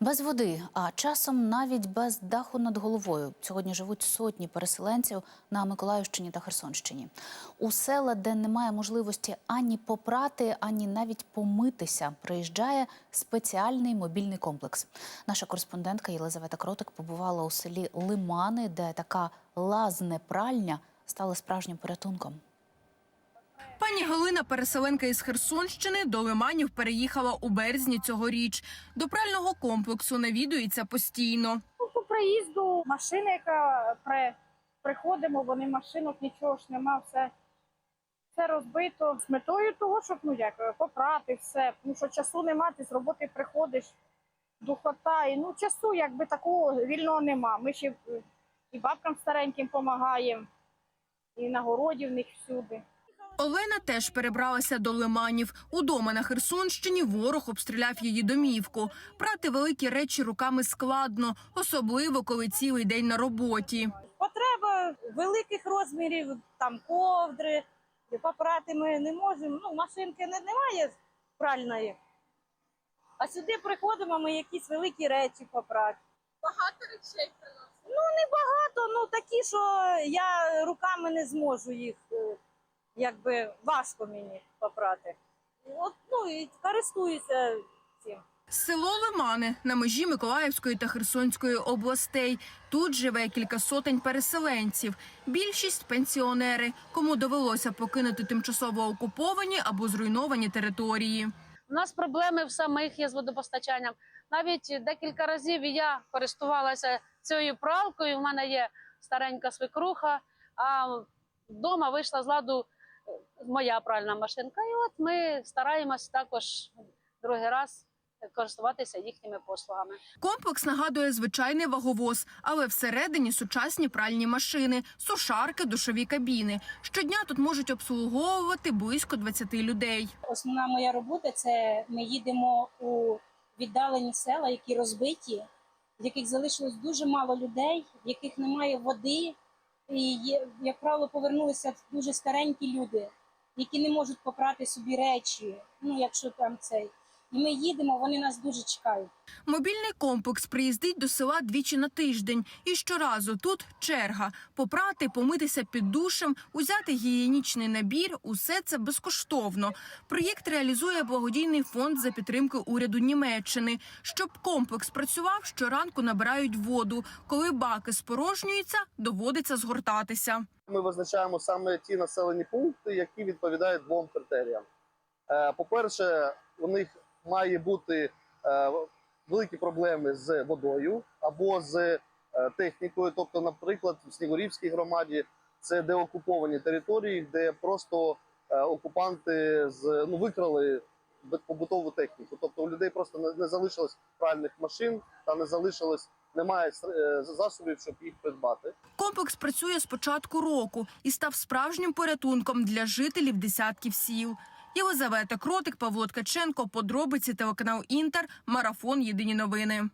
Без води, а часом навіть без даху над головою. Сьогодні живуть сотні переселенців на Миколаївщині та Херсонщині. У села, де немає можливості ані попрати, ані навіть помитися, приїжджає спеціальний мобільний комплекс. Наша кореспондентка Єлизавета Кротик побувала у селі Лимани, де така лазне-пральня стала справжнім порятунком. Пані Галина, переселенка із Херсонщини, до Лиманів переїхала у березні цьогоріч. До прального комплексу навідується постійно. По проїзду машина, яка при, приходимо, вони машинок, нічого ж нема, все, все розбито. З метою того, щоб ну як попрати все. Тому що часу нема, ти з роботи приходиш, духота. І ну часу якби такого вільного нема. Ми ще е, і бабкам стареньким допомагаємо, і на в них всюди. Олена теж перебралася до Лиманів. Удома на Херсонщині ворог обстріляв її домівку. Прати великі речі руками складно, особливо коли цілий день на роботі. Потреба великих розмірів, там ковдри, попрати ми не можемо. Ну, машинки не, немає пральної. А сюди приходимо, ми якісь великі речі попрати. Багато речей Ну, не багато, ну такі, що я руками не зможу їх, якби важко мені попрати. От, ну, і користуюся цим. Село Лимани на межі Миколаївської та Херсонської областей. Тут живе кілька сотень переселенців. Більшість пенсіонери, кому довелося покинути тимчасово окуповані або зруйновані території. У нас проблеми в самих є з водопостачанням. Навіть декілька разів я користувалася цією пралкою. У мене є старенька свекруха, а вдома вийшла з ладу моя пральна машинка. І от ми стараємось також другий раз користуватися їхніми послугами. Комплекс нагадує звичайний ваговоз, але всередині сучасні пральні машини, сушарки, душові кабіни. Щодня тут можуть обслуговувати близько 20 людей. Основна моя робота це ми їдемо у віддалені села, які розбиті, в яких залишилось дуже мало людей, в яких немає води. І як правило, повернулися дуже старенькі люди, які не можуть попрати собі речі. Ну, якщо там цей. І ми їдемо, вони нас дуже чекають. Мобільний комплекс приїздить до села двічі на тиждень, і щоразу тут черга попрати, помитися під душем, узяти гігієнічний набір. Усе це безкоштовно. Проєкт реалізує благодійний фонд за підтримки уряду Німеччини. Щоб комплекс працював, щоранку набирають воду. Коли баки спорожнюються, доводиться згортатися. Ми визначаємо саме ті населені пункти, які відповідають двом критеріям. Е, По-перше, у них має бути е, великі проблеми з водою або з е, технікою. Тобто, наприклад, в Снігурівській громаді це деокуповані території, де просто е, окупанти з ну викрали побутову техніку. Тобто у людей просто не, залишилось пральних машин та не залишилось, немає засобів, щоб їх придбати. Комплекс працює з початку року і став справжнім порятунком для жителів десятків сіл. Єлизавета Кротик, Павло Ткаченко, подробиці телеканал Інтер, марафон. Єдині новини.